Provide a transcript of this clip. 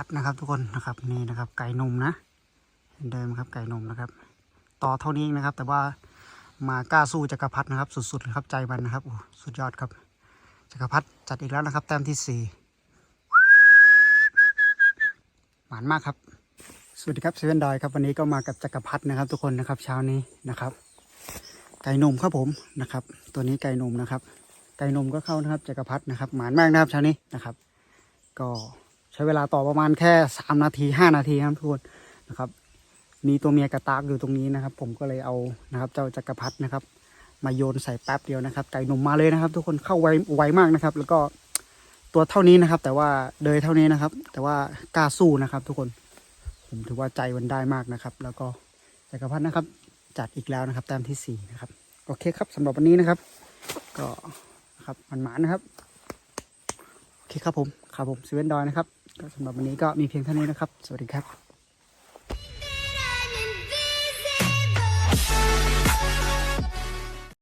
ัดนะครับ ทุกคนนะครับนี่นะครับ ไก่นมนะเหมือนเดิมครับไก่นมนะครับ ต่อเท่านี้เองนะครับ แต่ว่ามา กล้าสู้จักรพัดนะครับ สุดๆครับใจมันนะครับโอ้สุดยอดครับจักรพัดจัดอีกแล้วนะครับ แต้มที่สี่หวานมากครับสวัสดีครับเซเว่นดอยครับวันนี้ก็มากับจักรพัดนะครับ ทุกคนนะครับเช้านี้นะครับ ไก่นมครับผมนะครับ ตัวนี้ไก่นมนะครับ ไก่นมก็เข้านะครับจักรพัดนะครับหมานมากนะครับเช้านี้นะครับ ก็ ใช้เวลาต่อประมาณแค่สามนาทีห้านาทีครับทุกคนนะครับ มีตัวเมียกระตากอยู่ตรงนี้นะครับ ผมก็เลยเอานะครับเจ้าจักรพัดนะครับ มาโยนใส่แป๊บเดียวนะครับ ไก่หนุ่มมาเลยนะครับ ทุกคนเข้าไวไวมากนะครับ แล้วก็ตัวเท่านี้นะครับ แต่ว่าเดยเท่านี้นะครับ แต่ว่ากล้าสู้นะครับ ทุกคน ผมถือว่าใจมันได้มากนะครับ แล้วก็จักรพัดนะครับ จัดอีกแล้วนะครับแต้มที่สี่นะครับโอเคครับสำหรับวันนี้นะครับ ก็ครับมันหมานนะครับ โอเคครับผมครับผมซีเวนดอยนะครับก็สำหรับวันนี้ก็มีเพียงเท่านี้นะครับ สวัสดีครับ